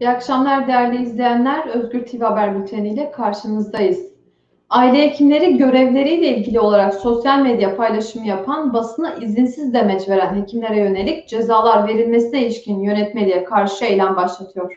İyi akşamlar değerli izleyenler. Özgür TV Haber Bülteni ile karşınızdayız. Aile hekimleri görevleriyle ilgili olarak sosyal medya paylaşımı yapan, basına izinsiz demeç veren hekimlere yönelik cezalar verilmesine ilişkin yönetmeliğe karşı eylem başlatıyor.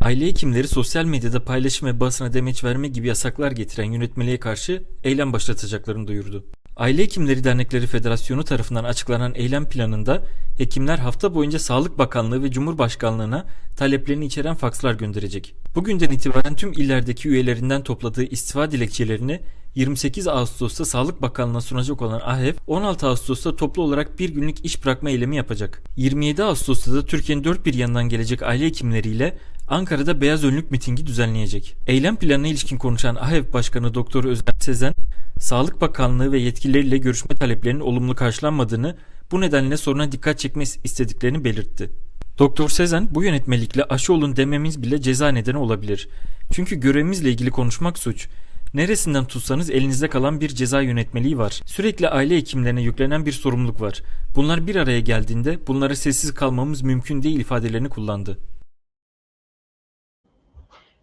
Aile hekimleri sosyal medyada paylaşım ve basına demeç verme gibi yasaklar getiren yönetmeliğe karşı eylem başlatacaklarını duyurdu. Aile Hekimleri Dernekleri Federasyonu tarafından açıklanan eylem planında hekimler hafta boyunca Sağlık Bakanlığı ve Cumhurbaşkanlığına taleplerini içeren fakslar gönderecek. Bugünden itibaren tüm illerdeki üyelerinden topladığı istifa dilekçelerini 28 Ağustos'ta Sağlık Bakanlığı'na sunacak olan AHEF, 16 Ağustos'ta toplu olarak bir günlük iş bırakma eylemi yapacak. 27 Ağustos'ta da Türkiye'nin dört bir yanından gelecek aile hekimleriyle Ankara'da beyaz önlük mitingi düzenleyecek. Eylem planına ilişkin konuşan AHEV Başkanı Doktor Özlem Sezen, Sağlık Bakanlığı ve yetkilileriyle görüşme taleplerinin olumlu karşılanmadığını, bu nedenle soruna dikkat çekme istediklerini belirtti. Doktor Sezen, bu yönetmelikle aşı olun dememiz bile ceza nedeni olabilir. Çünkü görevimizle ilgili konuşmak suç. Neresinden tutsanız elinizde kalan bir ceza yönetmeliği var. Sürekli aile hekimlerine yüklenen bir sorumluluk var. Bunlar bir araya geldiğinde bunlara sessiz kalmamız mümkün değil ifadelerini kullandı.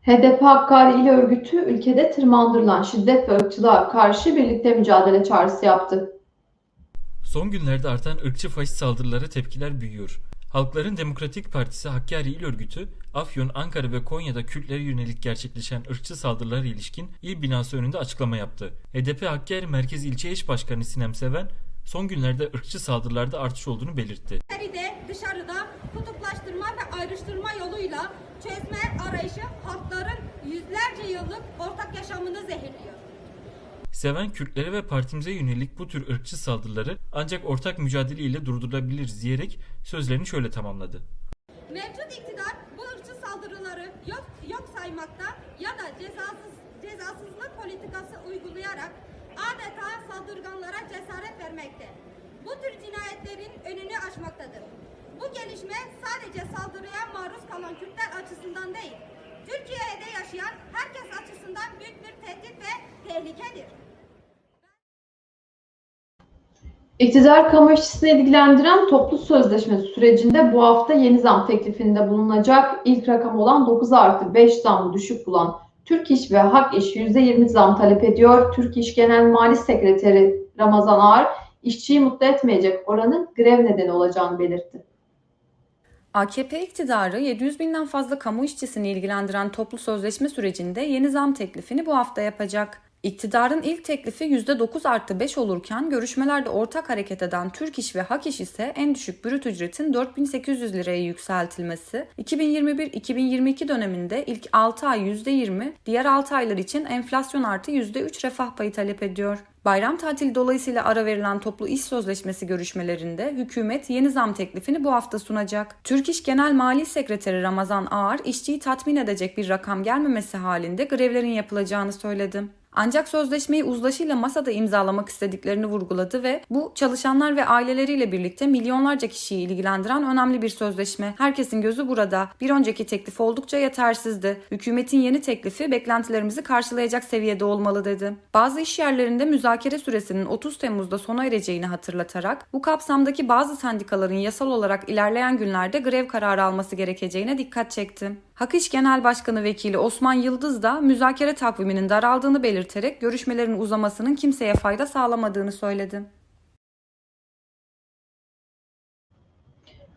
HDP Hakkari İl Örgütü ülkede tırmandırılan şiddet ve ırkçılığa karşı birlikte mücadele çağrısı yaptı. Son günlerde artan ırkçı faşist saldırılara tepkiler büyüyor. Halkların Demokratik Partisi Hakkari İl Örgütü, Afyon, Ankara ve Konya'da Kürtlere yönelik gerçekleşen ırkçı saldırılara ilişkin il binası önünde açıklama yaptı. HDP Hakkari Merkez İlçe Eş Başkanı Sinem Seven, son günlerde ırkçı saldırılarda artış olduğunu belirtti. de dışarıda kutuplaştırma ve ayrıştırma yoluyla çözme arayışı halkların yüzlerce yıllık ortak yaşamını zehirliyor. Seven Kürtlere ve partimize yönelik bu tür ırkçı saldırıları ancak ortak mücadele ile durdurulabiliriz diyerek sözlerini şöyle tamamladı. Mevcut iktidar bu ırkçı saldırıları yok, yok saymakta ya da cezasız, cezasızlık politikası uygulayarak adeta saldırganlara cesaret vermekte. Bu tür cinayetlerin önünü açmaktadır. Bu gelişme sadece saldırıya maruz kalan Kürtler açısından değil, Türkiye'de yaşayan herkes açısından büyük bir tehdit ve tehlikedir. İktidar kamu işçisini ilgilendiren toplu sözleşme sürecinde bu hafta yeni zam teklifinde bulunacak. İlk rakam olan 9 artı 5 zamı düşük bulan Türk İş ve Hak İş %20 zam talep ediyor. Türk İş Genel Mali Sekreteri Ramazan Ağar, işçiyi mutlu etmeyecek oranın grev nedeni olacağını belirtti. AKP iktidarı 700 binden fazla kamu işçisini ilgilendiren toplu sözleşme sürecinde yeni zam teklifini bu hafta yapacak. İktidarın ilk teklifi %9 artı 5 olurken görüşmelerde ortak hareket eden Türk İş ve Hak İş ise en düşük brüt ücretin 4800 liraya yükseltilmesi, 2021-2022 döneminde ilk 6 ay %20, diğer 6 aylar için enflasyon artı %3 refah payı talep ediyor. Bayram tatili dolayısıyla ara verilen toplu iş sözleşmesi görüşmelerinde hükümet yeni zam teklifini bu hafta sunacak. Türk İş Genel Mali Sekreteri Ramazan Ağar, işçiyi tatmin edecek bir rakam gelmemesi halinde grevlerin yapılacağını söyledi. Ancak sözleşmeyi uzlaşıyla masada imzalamak istediklerini vurguladı ve bu çalışanlar ve aileleriyle birlikte milyonlarca kişiyi ilgilendiren önemli bir sözleşme. Herkesin gözü burada. Bir önceki teklif oldukça yetersizdi. Hükümetin yeni teklifi beklentilerimizi karşılayacak seviyede olmalı dedi. Bazı iş yerlerinde müzakere süresinin 30 Temmuz'da sona ereceğini hatırlatarak bu kapsamdaki bazı sendikaların yasal olarak ilerleyen günlerde grev kararı alması gerekeceğine dikkat çekti. Hak Genel Başkanı Vekili Osman Yıldız da müzakere takviminin daraldığını belirterek görüşmelerin uzamasının kimseye fayda sağlamadığını söyledi.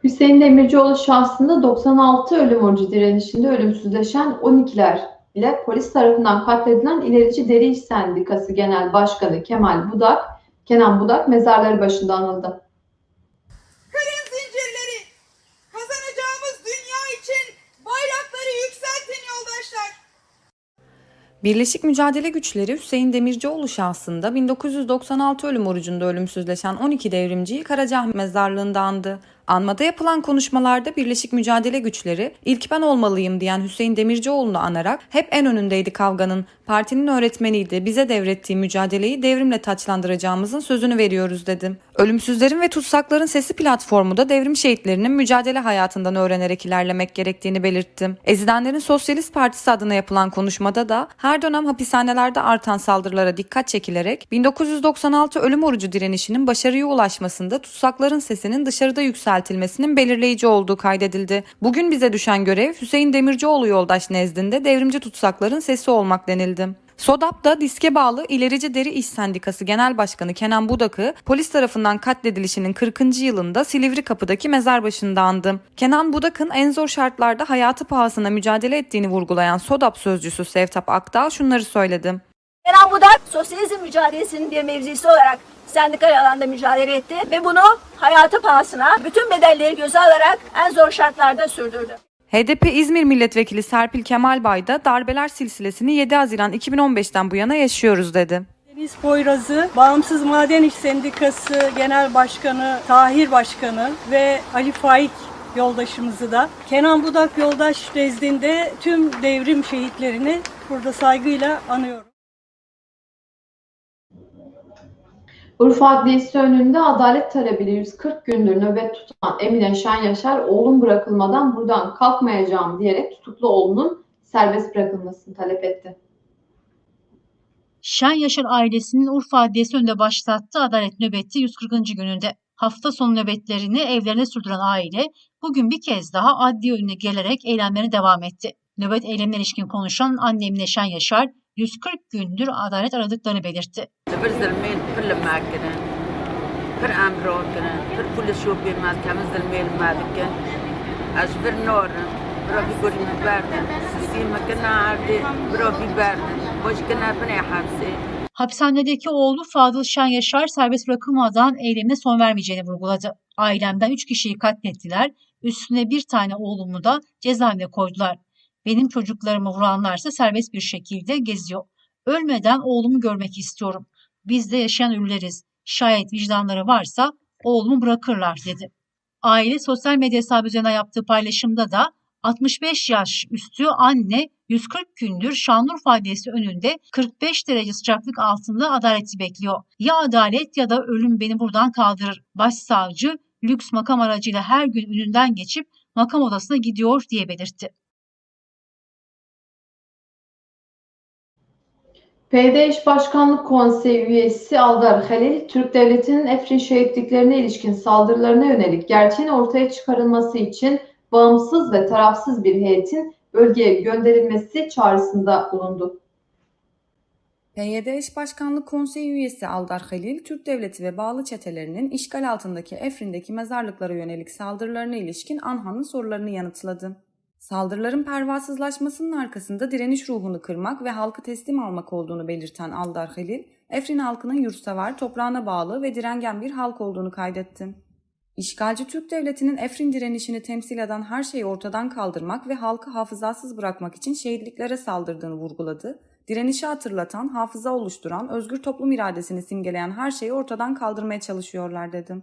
Hüseyin Demircioğlu şahsında 96 ölüm orucu direnişinde ölümsüzleşen 12'ler ile polis tarafından katledilen İlerici Deri İş Sendikası Genel Başkanı Kemal Budak, Kenan Budak mezarları başında anıldı. Birleşik Mücadele Güçleri Hüseyin Demircioğlu şahsında 1996 ölüm orucunda ölümsüzleşen 12 devrimciyi Karacaahmet mezarlığında andı. Anmada yapılan konuşmalarda Birleşik Mücadele Güçleri ilk ben olmalıyım diyen Hüseyin Demircioğlu'nu anarak hep en önündeydi kavganın, Partinin öğretmeniydi. Bize devrettiği mücadeleyi devrimle taçlandıracağımızın sözünü veriyoruz dedim. Ölümsüzlerin ve tutsakların sesi platformu da devrim şehitlerinin mücadele hayatından öğrenerek ilerlemek gerektiğini belirttim. Ezilenlerin Sosyalist Partisi adına yapılan konuşmada da her dönem hapishanelerde artan saldırılara dikkat çekilerek 1996 ölüm orucu direnişinin başarıya ulaşmasında tutsakların sesinin dışarıda yükseltilmesinin belirleyici olduğu kaydedildi. Bugün bize düşen görev Hüseyin Demircioğlu yoldaş nezdinde devrimci tutsakların sesi olmak denildi. SODAP'ta diske bağlı İlerici Deri İş Sendikası Genel Başkanı Kenan Budak'ı polis tarafından katledilişinin 40. yılında Silivri Kapı'daki mezar başında andı. Kenan Budak'ın en zor şartlarda hayatı pahasına mücadele ettiğini vurgulayan SODAP sözcüsü Sevtap Akdağ şunları söyledi. Kenan Budak sosyalizm mücadelesinin bir mevzisi olarak sendikal alanda mücadele etti ve bunu hayatı pahasına bütün bedelleri göze alarak en zor şartlarda sürdürdü. HDP İzmir Milletvekili Serpil Kemalbay da darbeler silsilesini 7 Haziran 2015'ten bu yana yaşıyoruz dedi. Deniz Poyraz'ı Bağımsız Maden İş Sendikası Genel Başkanı Tahir Başkanı ve Ali Faik yoldaşımızı da Kenan Budak yoldaş nezdinde tüm devrim şehitlerini burada saygıyla anıyorum. Urfa Adliyesi önünde adalet talebiyle 140 gündür nöbet tutan Emine Şen Yaşar oğlum bırakılmadan buradan kalkmayacağım diyerek tutuklu oğlunun serbest bırakılmasını talep etti. Şen Yaşar ailesinin Urfa Adliyesi önünde başlattığı adalet nöbeti 140. gününde. Hafta sonu nöbetlerini evlerine sürdüren aile bugün bir kez daha adliye önüne gelerek eylemlerine devam etti. Nöbet eylemine ilişkin konuşan anne Emine Şen Yaşar 140 gündür adalet aradıklarını belirtti. Hapishanedeki oğlu Fadıl Şen Yaşar serbest bırakılmadan eylemine son vermeyeceğini vurguladı. Ailemden 3 kişiyi katlettiler, üstüne bir tane oğlumu da cezaevine koydular. Benim çocuklarımı vuranlarsa serbest bir şekilde geziyor. Ölmeden oğlumu görmek istiyorum. Biz de yaşayan ölüleriz. Şayet vicdanları varsa oğlumu bırakırlar dedi. Aile sosyal medya hesabı üzerinden yaptığı paylaşımda da 65 yaş üstü anne 140 gündür Şanlıurfa Adliyesi önünde 45 derece sıcaklık altında adaleti bekliyor. Ya adalet ya da ölüm beni buradan kaldırır. Başsavcı lüks makam aracıyla her gün önünden geçip makam odasına gidiyor diye belirtti. Eş Başkanlık Konseyi üyesi Aldar Halil, Türk Devleti'nin Efrin şehitliklerine ilişkin saldırılarına yönelik gerçeğin ortaya çıkarılması için bağımsız ve tarafsız bir heyetin bölgeye gönderilmesi çağrısında bulundu. PYD Başkanlık Konseyi üyesi Aldar Halil, Türk Devleti ve bağlı çetelerinin işgal altındaki Efrin'deki mezarlıklara yönelik saldırılarına ilişkin Anhan'ın sorularını yanıtladı. Saldırıların pervasızlaşmasının arkasında direniş ruhunu kırmak ve halkı teslim almak olduğunu belirten Aldar Halil, Efrin halkının yurtsever, toprağına bağlı ve direngen bir halk olduğunu kaydetti. İşgalci Türk Devleti'nin Efrin direnişini temsil eden her şeyi ortadan kaldırmak ve halkı hafızasız bırakmak için şehitliklere saldırdığını vurguladı. Direnişi hatırlatan, hafıza oluşturan, özgür toplum iradesini simgeleyen her şeyi ortadan kaldırmaya çalışıyorlar dedim.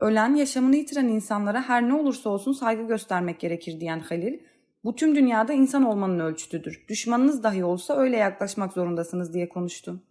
Ölen, yaşamını yitiren insanlara her ne olursa olsun saygı göstermek gerekir diyen Halil, bu tüm dünyada insan olmanın ölçütüdür. Düşmanınız dahi olsa öyle yaklaşmak zorundasınız diye konuştu.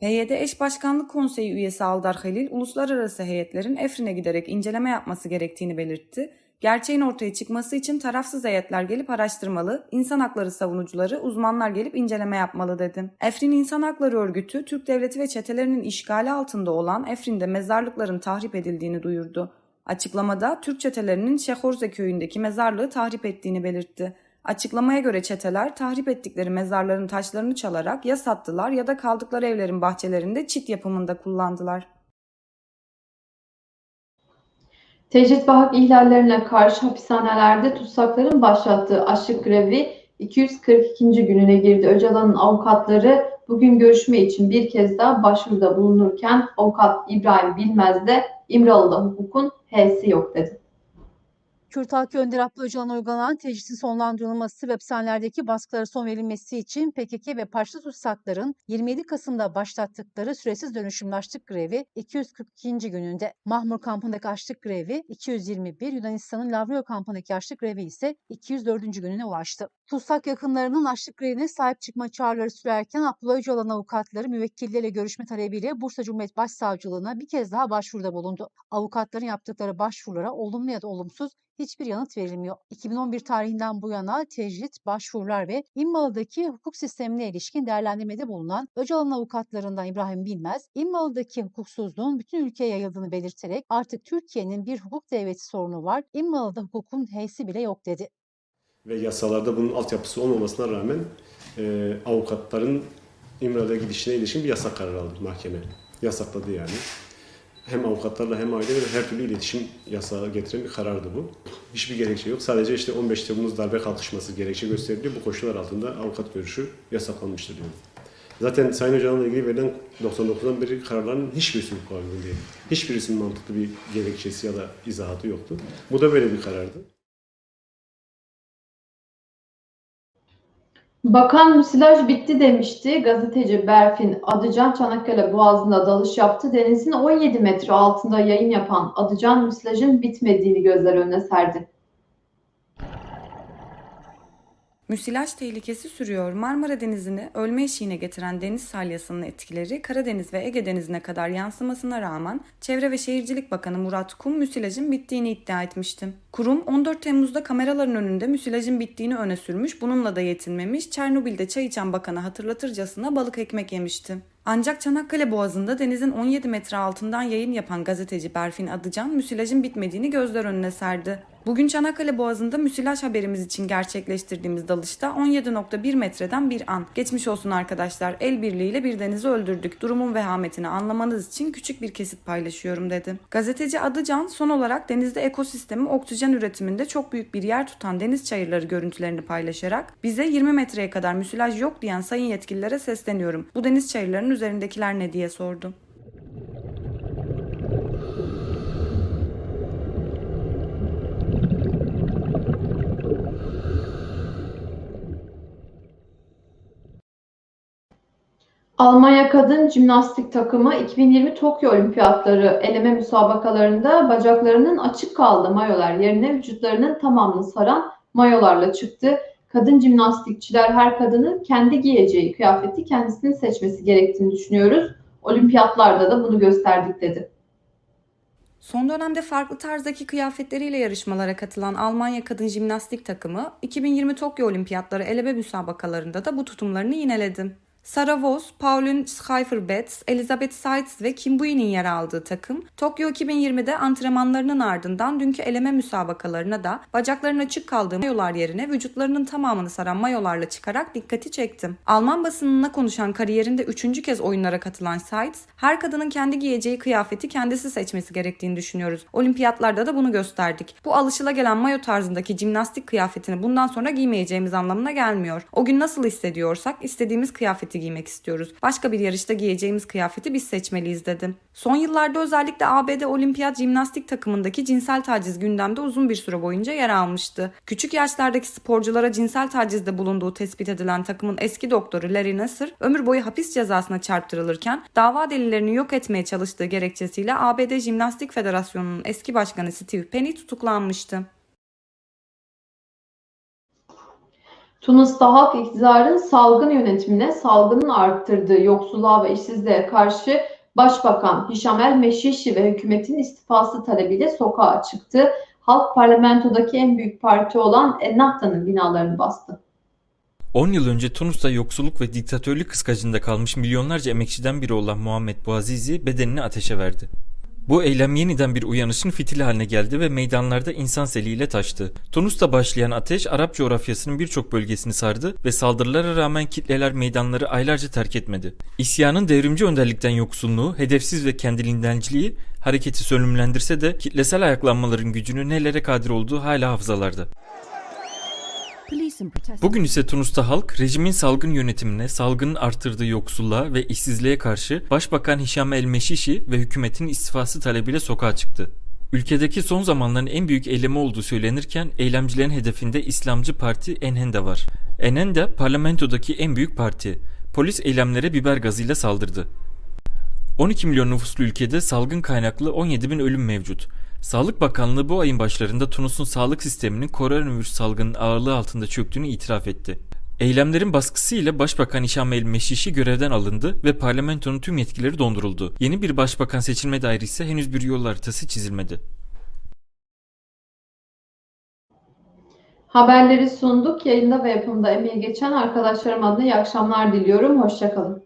PYD Eş Başkanlık Konseyi üyesi Aldar Halil, uluslararası heyetlerin Efrin'e giderek inceleme yapması gerektiğini belirtti. Gerçeğin ortaya çıkması için tarafsız heyetler gelip araştırmalı, insan hakları savunucuları, uzmanlar gelip inceleme yapmalı dedi. Efrin İnsan Hakları Örgütü, Türk Devleti ve çetelerinin işgali altında olan Efrin'de mezarlıkların tahrip edildiğini duyurdu. Açıklamada Türk çetelerinin Şehorze köyündeki mezarlığı tahrip ettiğini belirtti. Açıklamaya göre çeteler tahrip ettikleri mezarların taşlarını çalarak ya sattılar ya da kaldıkları evlerin bahçelerinde çit yapımında kullandılar. Tecrit ve hak ihlallerine karşı hapishanelerde tutsakların başlattığı açlık grevi 242. gününe girdi. Öcalan'ın avukatları bugün görüşme için bir kez daha başvuruda bulunurken avukat İbrahim Bilmez de İmralı'da hukukun H'si yok dedi. Kürt halkı Önder Abdullah Öcalan'a uygulanan tecritin sonlandırılması ve hapishanelerdeki baskılara son verilmesi için PKK ve başta tutsakların 27 Kasım'da başlattıkları süresiz dönüşümlü açlık grevi 242. gününde. Mahmur kampındaki açlık grevi 221, Yunanistan'ın Lavrio kampındaki açlık grevi ise 204. gününe ulaştı. Tutsak yakınlarının açlık grevine sahip çıkma çağrıları sürerken Abdullah Öcalan avukatları müvekkilleriyle görüşme talebiyle Bursa Cumhuriyet Başsavcılığına bir kez daha başvuruda bulundu. Avukatların yaptıkları başvurulara olumlu ya da olumsuz hiçbir yanıt verilmiyor. 2011 tarihinden bu yana tecrit, başvurular ve İmmalı'daki hukuk sistemine ilişkin değerlendirmede bulunan Öcalan avukatlarından İbrahim Bilmez, İmmalı'daki hukuksuzluğun bütün ülkeye yayıldığını belirterek artık Türkiye'nin bir hukuk devleti sorunu var, İmmalı'da hukukun heysi bile yok dedi. Ve yasalarda bunun altyapısı olmamasına rağmen e, avukatların İmralı'ya gidişine ilişkin bir yasak kararı aldı mahkeme. Yasakladı yani. Hem avukatlarla hem aileyle her türlü iletişim yasağı getiren bir karardı bu. Hiçbir gerekçe yok. Sadece işte 15 Temmuz darbe kalkışması gerekçe gösteriliyor. Bu koşullar altında avukat görüşü yasaklanmıştır diyor. Zaten Sayın Öcalan'la ilgili verilen 99'dan beri kararların hiçbirisi hukuka uygun değil. Hiçbirisinin mantıklı bir gerekçesi ya da izahatı yoktu. Bu da böyle bir karardı. Bakan müsilaj bitti demişti. Gazeteci Berfin Adıcan Çanakkale Boğazı'nda dalış yaptı. Denizin 17 metre altında yayın yapan Adıcan müsilajın bitmediğini gözler önüne serdi. Müsilaj tehlikesi sürüyor. Marmara Denizi'ni ölme eşiğine getiren deniz salyasının etkileri Karadeniz ve Ege Denizi'ne kadar yansımasına rağmen Çevre ve Şehircilik Bakanı Murat Kum müsilajın bittiğini iddia etmişti. Kurum 14 Temmuz'da kameraların önünde müsilajın bittiğini öne sürmüş, bununla da yetinmemiş, Çernobil'de çay içen bakana hatırlatırcasına balık ekmek yemişti. Ancak Çanakkale Boğazı'nda denizin 17 metre altından yayın yapan gazeteci Berfin Adıcan müsilajın bitmediğini gözler önüne serdi. Bugün Çanakkale Boğazı'nda müsilaj haberimiz için gerçekleştirdiğimiz dalışta 17.1 metreden bir an. Geçmiş olsun arkadaşlar, el birliğiyle bir denizi öldürdük. Durumun vehametini anlamanız için küçük bir kesit paylaşıyorum dedi. Gazeteci Adıcan son olarak denizde ekosistemi oksijen üretiminde çok büyük bir yer tutan deniz çayırları görüntülerini paylaşarak bize 20 metreye kadar müsilaj yok diyen sayın yetkililere sesleniyorum. Bu deniz çayırlarının üzerindekiler ne diye sordu. Almanya kadın jimnastik takımı 2020 Tokyo Olimpiyatları eleme müsabakalarında bacaklarının açık kaldığı mayolar yerine vücutlarının tamamını saran mayolarla çıktı. Kadın jimnastikçiler her kadının kendi giyeceği kıyafeti kendisinin seçmesi gerektiğini düşünüyoruz. Olimpiyatlarda da bunu gösterdik dedi. Son dönemde farklı tarzdaki kıyafetleriyle yarışmalara katılan Almanya kadın jimnastik takımı 2020 Tokyo Olimpiyatları eleme müsabakalarında da bu tutumlarını yineledi. Sarah Vos, Pauline Schreifer-Betz, Elizabeth Seitz ve Kim Buy'nin yer aldığı takım, Tokyo 2020'de antrenmanlarının ardından dünkü eleme müsabakalarına da bacaklarının açık kaldığı mayolar yerine vücutlarının tamamını saran mayolarla çıkarak dikkati çekti. Alman basınına konuşan kariyerinde üçüncü kez oyunlara katılan Seitz, her kadının kendi giyeceği kıyafeti kendisi seçmesi gerektiğini düşünüyoruz. Olimpiyatlarda da bunu gösterdik. Bu alışılagelen mayo tarzındaki jimnastik kıyafetini bundan sonra giymeyeceğimiz anlamına gelmiyor. O gün nasıl hissediyorsak istediğimiz kıyafeti giymek istiyoruz. Başka bir yarışta giyeceğimiz kıyafeti biz seçmeliyiz dedi. Son yıllarda özellikle ABD olimpiyat jimnastik takımındaki cinsel taciz gündemde uzun bir süre boyunca yer almıştı. Küçük yaşlardaki sporculara cinsel tacizde bulunduğu tespit edilen takımın eski doktoru Larry Nasser ömür boyu hapis cezasına çarptırılırken dava delillerini yok etmeye çalıştığı gerekçesiyle ABD Jimnastik Federasyonu'nun eski başkanı Steve Penny tutuklanmıştı. Tunus'ta halk iktidarın salgın yönetimine, salgının arttırdığı yoksulluğa ve işsizliğe karşı Başbakan Hişam El Meşişi ve hükümetin istifası talebiyle sokağa çıktı. Halk parlamentodaki en büyük parti olan Ennahda'nın binalarını bastı. 10 yıl önce Tunus'ta yoksulluk ve diktatörlük kıskacında kalmış milyonlarca emekçiden biri olan Muhammed Bouazizi bedenini ateşe verdi. Bu eylem yeniden bir uyanışın fitili haline geldi ve meydanlarda insan seliyle taştı. Tunus'ta başlayan ateş Arap coğrafyasının birçok bölgesini sardı ve saldırılara rağmen kitleler meydanları aylarca terk etmedi. İsyanın devrimci önderlikten yoksunluğu, hedefsiz ve kendiliğindenciliği hareketi sönümlendirse de kitlesel ayaklanmaların gücünü nelere kadir olduğu hala hafızalarda. Bugün ise Tunus'ta halk rejimin salgın yönetimine, salgının artırdığı yoksulluğa ve işsizliğe karşı Başbakan Hişam El Meşişi ve hükümetin istifası talebiyle sokağa çıktı. Ülkedeki son zamanların en büyük eylemi olduğu söylenirken eylemcilerin hedefinde İslamcı Parti Enhenda var. Enhenda parlamentodaki en büyük parti. Polis eylemlere biber gazıyla saldırdı. 12 milyon nüfuslu ülkede salgın kaynaklı 17 bin ölüm mevcut. Sağlık Bakanlığı bu ayın başlarında Tunus'un sağlık sisteminin koronavirüs salgının ağırlığı altında çöktüğünü itiraf etti. Eylemlerin baskısıyla Başbakan Hişam El Meşişi görevden alındı ve parlamentonun tüm yetkileri donduruldu. Yeni bir başbakan seçilme dair ise henüz bir yol haritası çizilmedi. Haberleri sunduk. Yayında ve yapımda emeği geçen arkadaşlarım adına iyi akşamlar diliyorum. Hoşçakalın.